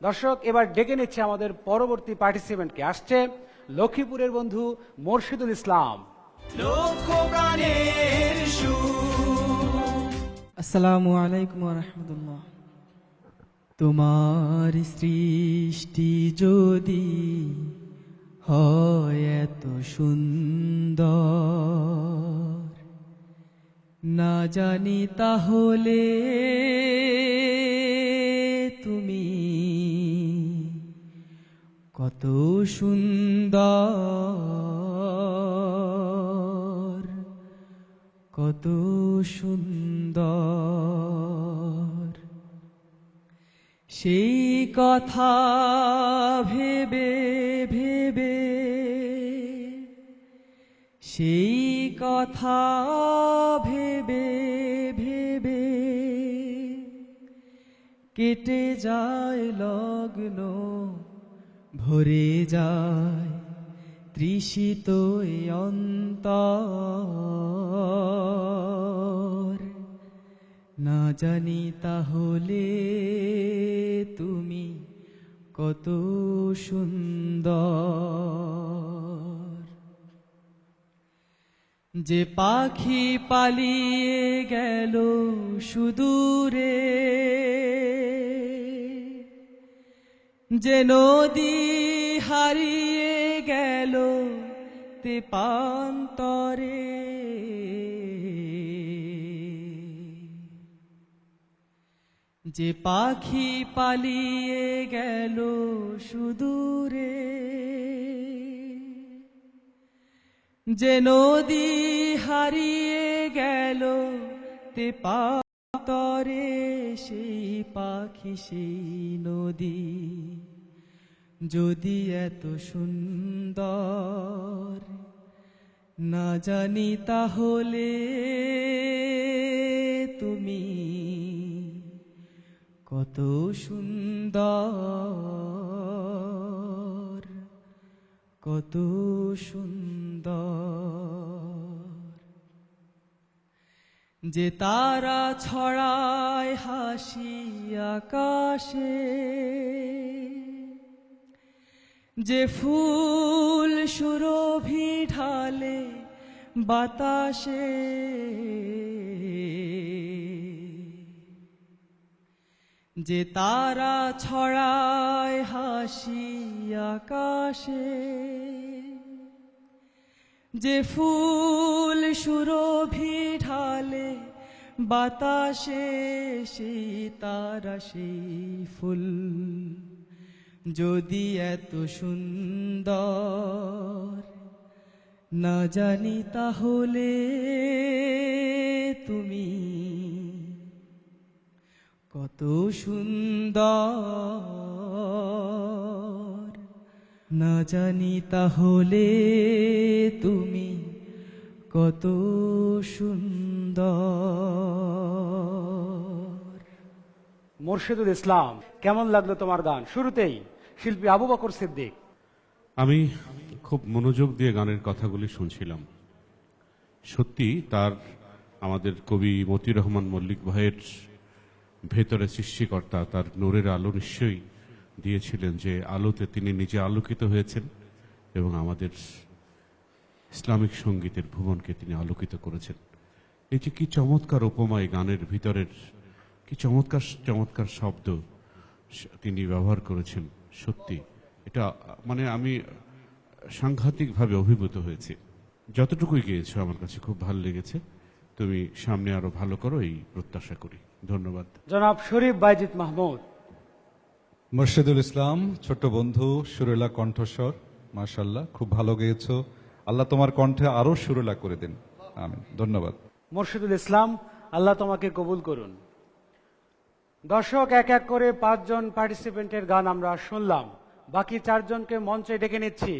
দর্শক এবার ডেকে নিচ্ছে আমাদের পরবর্তী পার্টিসিপেন্টকে। আসছে লক্ষ্মীপুরের বন্ধু মোর্শিদুল ইসলাম। আসসালামু আলাইকুম রহমতুল্লাহ। তোমার সৃষ্টি যদি হয় এত সুন্দর না জানি তাহলে তুমি। কত সুন্দর কত সুন্দর। সেই কথা ভেবে ভেবে সেই কথা ভেবে কেটে যায় লগ্ন, ভরে যায় তৃষিত অন্তর। না জানি তাহলে তুমি কত সুন্দর। যে পাখি পালিয়ে গেল সুদূরে যে নদী হারিয়ে গেল তেপান্তরে। যে পাখি পালিয়ে গেল সুদূরে। যে নদী হারিয়ে গেল তে পাতরে সেই পাখি, সেই নদী যদি এত সুন্দর না জানি তাহলে তুমি কত সুন্দর কত সুন্দর। যে তারা ছড়ায় হাসি আকাশে যে ফুল সুরভি ঢালে বাতাসে। যে তারা ছড়ায় হাসি আকাশে। যে ফুল সুরভি ঢালে বাতাসে, সেই তারা সেই ফুল। যদি এত সুন্দর না জানি তাহলে তুমি কত সুন্দর না জানি তাহলে তুমি কত সুন্দর। মোর্শিদুল ইসলাম, কেমন লাগল তোমার গান? শুরুতেই। শিল্পী আবু বকর সিদ্দিক। আমি খুব মনোযোগ দিয়ে গানের কথাগুলি শুনছিলাম। সত্যি তার আমাদের কবি মতিউর রহমান মল্লিক ভাইয়ের ভেতরে সৃষ্টিকর্তা তার নূরের আলো নিশ্চয়ই দিয়েছিলেন যে আলোতে তিনি নিজে আলোকিত হয়েছেন এবং আমাদের ইসলামিক সঙ্গীতের ভুবনকে তিনি আলোকিত করেছেন। এই যে কি চমৎকার উপমায় গানের ভিতরের, কি চমৎকার চমৎকার শব্দ তিনি ব্যবহার করেছেন। সত্যি। এটা মানে আমি সাংঘাতিকভাবে অভিভূত হয়েছি। যতটুকুই গিয়েছো আমার কাছে খুব ভালো লেগেছে। তুমি সামনে আরও ভালো করো এই প্রত্যাশা করি। ধন্যবাদ। জনাব শরীফ বাইজিৎ মাহমুদ। মুর্শিদুল ইসলাম ছোট্ট বন্ধু সুরেলা কণ্ঠস্বর মার্শাল্লাহ খুব ভালো গেয়েছো। আল্লাহ তোমার কণ্ঠে আরও সুরেলা করে দিন। আমি ধন্যবাদ। মোর্শিদুল ইসলাম আল্লাহ তোমাকে কবুল করুন। দর্শক এক এক করে পাঁচজন পার্টিসিপেন্টের গান আমরা শুনলাম। বাকি চারজনকে মঞ্চে ডেকে নিচ্ছি।